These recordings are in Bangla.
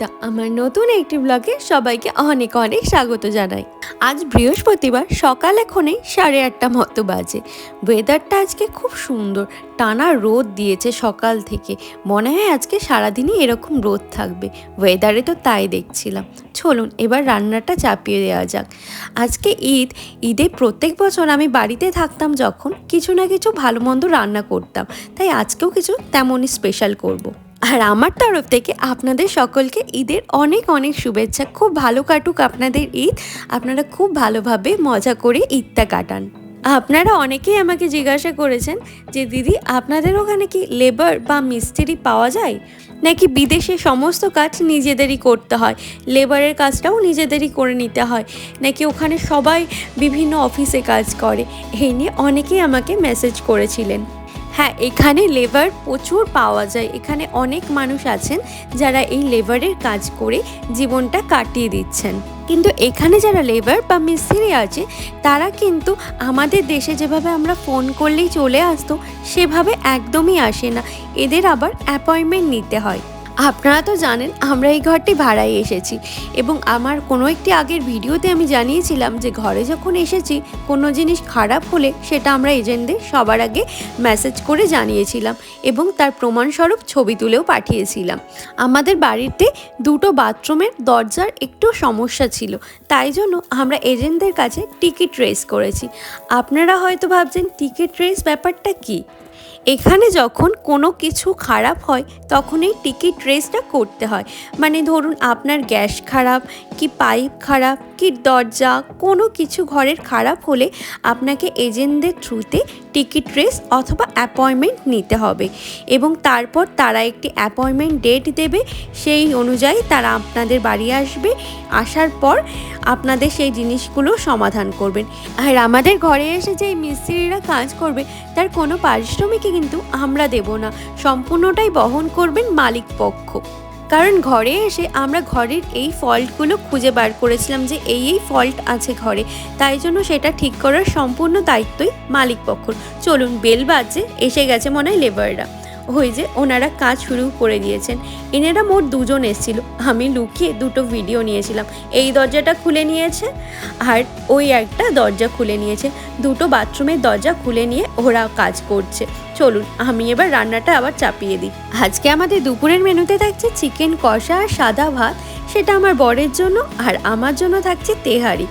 অর্পিতা আমার নতুন একটি ব্লগে সবাইকে অনেক অনেক স্বাগত জানাই। আজ বৃহস্পতিবার, সকাল এখনই সাড়ে আটটা মতো বাজে। ওয়েদারটা আজকে খুব সুন্দর, টানা রোদ দিয়েছে সকাল থেকে। মনে হয় আজকে সারাদিনই এরকম রোদ থাকবে। ওয়েদারে তো তাই দেখছিলাম। চলুন, এবার রান্নাটা চাপিয়ে দেওয়া যাক। আজকে ঈদ, ঈদে প্রত্যেক বছর আমি বাড়িতে থাকতাম যখন কিছু না কিছু ভালো মন্দ রান্না করতাম। তাই আজকেও কিছু তেমনই স্পেশাল করব। আর আমার তরফ থেকে আপনাদের সকলকে ঈদের অনেক অনেক শুভেচ্ছা। খুব ভালো কাটুক আপনাদের ঈদ। আপনারা খুব ভালোভাবে মজা করে ঈদটা কাটান। আপনারা অনেকেই আমাকে জিজ্ঞাসা করেছেন যে, দিদি, আপনাদের ওখানে কি লেবার বা মিস্ত্রি পাওয়া যায়? নাকি বিদেশে সমস্ত কাজ নিজেদেরই করতে হয়? লেবারের কাজটাও নিজেদেরই করে নিতে হয়? নাকি ওখানে সবাই বিভিন্ন অফিসে কাজ করে? এই নিয়ে অনেকেই আমাকে মেসেজ করেছিলেন। হ্যাঁ এখানে লেবার প্রচুর পাওয়া যায়। এখানে অনেক মানুষ আছেন যারা এই লেবারের কাজ করে জীবনটা কাটিয়ে দিচ্ছেন। কিন্তু এখানে যারা লেবার বা মিস্ত্রি আছে, তারা কিন্তু আমাদের দেশে যেভাবে আমরা ফোন করলেই চলে আসতো, সেভাবে একদমই আসে না। এদের আবার অ্যাপয়েন্টমেন্ট নিতে হয়। আপনারা তো জানেন, আমরা এই ঘরটি ভাড়ায় এসেছি এবং আমার কোনো একটি আগের ভিডিওতে আমি জানিয়েছিলাম যে ঘরে যখন এসেছি, কোনো জিনিস খারাপ হলে সেটা আমরা এজেন্টদের সবার আগে মেসেজ করে জানিয়েছিলাম এবং তার প্রমাণস্বরূপ ছবি তুলেও পাঠিয়েছিলাম। আমাদের বাড়িতে দুটো বাথরুমের দরজার একটু সমস্যা ছিল, তাই জন্য আমরা এজেন্টদের কাছে টিকিট রেস করেছি। আপনারা হয়তো ভাবছেন, টিকিট রেস ব্যাপারটা কী? এখানে যখন কোনো কিছু খারাপ হয়, তখন এই টিকিট রেসটা করতে হয়। মানে ধরুন আপনার গ্যাস খারাপ, কি পাইপ খারাপ, কি দরজা, কোনো কিছু ঘরের খারাপ হলে আপনাকে এজেন্টদের থ্রুতে টিকিট রেস অথবা অ্যাপয়েন্টমেন্ট নিতে হবে এবং তারপর তারা একটি অ্যাপয়েন্টমেন্ট ডেট দেবে, সেই অনুযায়ী তারা আপনাদের বাড়ি আসবে, আসার পর আপনাদের সেই জিনিসগুলো সমাধান করবেন। আর আমাদের ঘরে এসে যে মিস্ত্রিরা কাজ করবে, তার কোনো পারিশ্রমিকই কিন্তু আমরা দেব না। সম্পূর্ণটাই বহন করবেন মালিক পক্ষ। কারণ ঘরে এসে আমরা ঘরের এই ফল্টগুলো খুঁজে বার করেছিলাম যে এই এই ফল্ট আছে ঘরে। তাই জন্য সেটা ঠিক করার সম্পূর্ণ দায়িত্বই মালিক পক্ষর চলুন, বেল বাজে, এসে গেছে মনে হয় লেবাররা ওই যে ওনারা কাজ শুরু করে দিয়েছেন। এনারা মোট দুজন এসেছিল। আমি লুকিয়ে দুটো ভিডিও নিয়েছিলাম। এই দরজাটা খুলে নিয়েছে আর ওই একটা দরজা খুলে নিয়েছে। দুটো বাথরুমের দরজা খুলে নিয়ে ওরা কাজ করছে। চলুন, আমি এবার রান্নাটা আবার চাপিয়ে দিই। আজকে আমাদের দুপুরের মেনুতে থাকছে চিকেন কষা আর সাদা ভাত। সেটা আমার বরের জন্য আর আমার জন্য থাকছে তেহারি।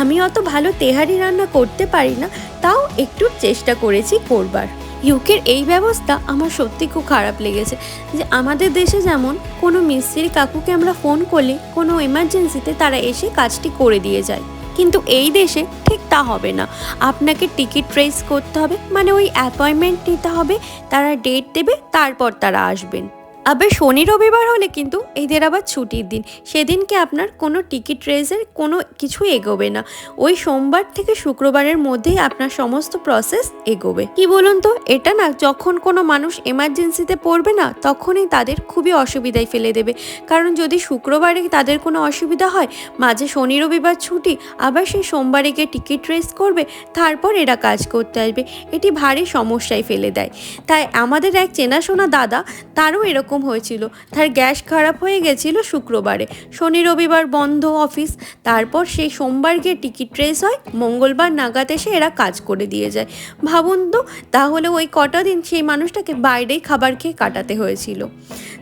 আমি অত ভালো তেহারি রান্না করতে পারি না, তাও একটু চেষ্টা করেছি করবার। ইউকের এই ব্যবস্থা আমার সত্যি খুব খারাপ লেগেছে যে আমাদের দেশে যেমন কোনো মিস্ত্রি কাকুকে আমরা ফোন করলে কোনো এমার্জেন্সিতে তারা এসে কাজটি করে দিয়ে যায়। কিন্তু এই দেশে ঠিক তা হবে না। আপনাকে টিকিট ট্রেস করতে হবে মানে ওই অ্যাপয়েন্টমেন্ট নিতে হবে, তারা ডেট দেবে, তারপর তারা আসবেন। আবার শনি রবিবার হলে কিন্তু এদের আবার ছুটির দিন। সেদিনকে আপনার কোনো টিকিট রেজের কোনো কিছু এগোবে না। ওই সোমবার থেকে শুক্রবারের মধ্যেই আপনার সমস্ত প্রসেস এগোবে। কি বলুন তো, এটা না যখন কোনো মানুষ এমার্জেন্সিতে পড়বে না, তখনই তাদের খুবই অসুবিধায় ফেলে দেবে। কারণ যদি শুক্রবারে তাদের কোনো অসুবিধা হয়, মাঝে শনি রবিবার ছুটি, আবার সেই সোমবারে গিয়ে টিকিট রেস করবে, তারপর এরা কাজ করতে আসবে। এটি ভারী সমস্যায় ফেলে দেয়। তাই আমাদের এক চেনাশোনা দাদা, তারও এরকম এরকম হয়েছিল। তার গ্যাস খারাপ হয়ে গেছিল শুক্রবারে। শনি রবিবার বন্ধ অফিস। তারপর সেই সোমবার গিয়ে টিকিট রেস হয়। মঙ্গলবার নাগাদ এসে এরা কাজ করে দিয়ে যায়। ভাবুন তো, তাহলে ওই কটা দিন সেই মানুষটাকে বাইরেই খাবার খেয়ে কাটাতে হয়েছিল।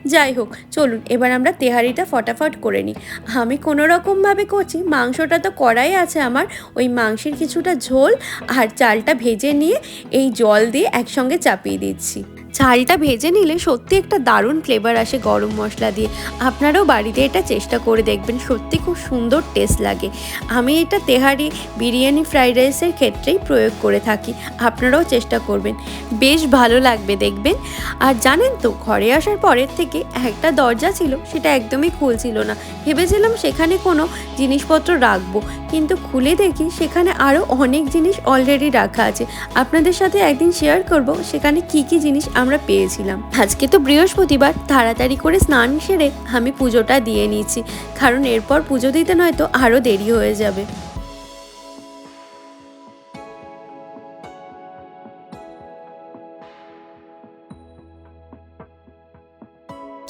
যাই হোক, চলুন, এবার আমরা তেহারিটা ফটাফট করে নিই। আমি কোনো রকমভাবে করছি মাংসটা তো কড়াই আছে আমার। ওই মাংসের কিছুটা ঝোল আর চালটা ভেজে নিয়ে এই জল দিয়ে একসঙ্গে চাপিয়ে দিচ্ছি। চালটা ভেজে নিলে সত্যি একটা দারুণ ফ্লেভার আসে গরম মশলা দিয়ে। আপনারাও বাড়িতে এটা চেষ্টা করে দেখবেন, সত্যি খুব সুন্দর টেস্ট লাগে। আমি এটা তেহারি বিরিয়ানি ফ্রাইড রাইসের ক্ষেত্রেই প্রয়োগ করে থাকি, আপনারাও চেষ্টা করবেন। বেশ ভালো লাগবে দেখবেন। আর জানেন তো, ঘরে আসার পরের থেকে একটা দরজা ছিল, সেটা একদমই খুলছিল না। ভেবেছিলাম সেখানে কোনো জিনিসপত্র রাখব, কিন্তু খুলে দেখি সেখানে আরও অনেক জিনিস অলরেডি রাখা আছে। আপনাদের সাথে একদিন শেয়ার করব, সেখানে কি কি জিনিস আমরা পেয়েছিলাম। আজকে তো বৃহস্পতিবার, তাড়াতাড়ি করে স্নান সেরে আমি পুজোটা দিয়ে নিয়েছি। কারণ এরপর পুজো দিতে নয়তো আরও দেরি হয়ে যাবে।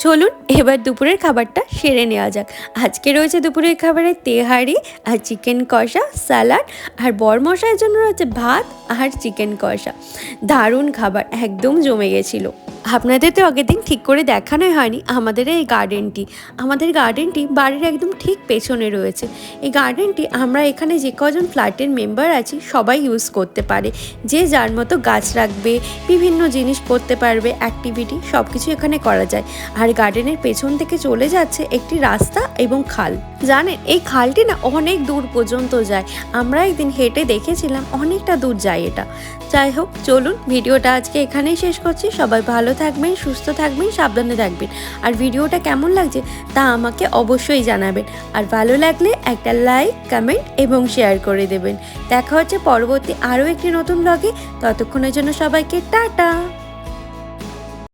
চলুন, এবার দুপুরের খাবারটা সেরে নেওয়া যাক। আজকে রয়েছে দুপুরের খাবারে তেহারি আর চিকেন কষা স্যালাড আর বরমশাইয়ের জন্য রয়েছে ভাত আর চিকেন কষা। দারুণ খাবার, একদম জমে গেছিল। আপনাদের তো আগের দিন ঠিক করে দেখানোই হয়নি আমাদের এই গার্ডেনটি আমাদের গার্ডেনটি বাড়ির একদম ঠিক পেছনে রয়েছে। এই গার্ডেনটি আমরা এখানে যে কজন ফ্ল্যাটের মেম্বার আছি, সবাই ইউজ করতে পারে। যে যার মতো গাছ রাখবে, বিভিন্ন জিনিস করতে পারবে অ্যাক্টিভিটি সব কিছু এখানে করা যায়। আর গার্ডেনের পেছন থেকে চলে যাচ্ছে একটি রাস্তা এবং খাল। জানেন, এই খালটি না অনেক দূর পর্যন্ত যায়। আমরা একদিন হেঁটে দেখেছিলাম, অনেকটা দূর যায় এটা। যাই হোক, চলুন, ভিডিওটা আজকে এখানেই শেষ করছি। সবাই ভালো থাকবেন, সুস্থ থাকবেন, সাবধানে থাকবেন। আর ভিডিওটা কেমন লাগছে তা আমাকে অবশ্যই জানাবেন। আর ভালো লাগলে একটা লাইক, কমেন্ট এবং শেয়ার করে দেবেন। দেখা হচ্ছে পরবর্তী আরও একটি নতুন ব্লগে। ততক্ষণের জন্য সবাইকে টাটা।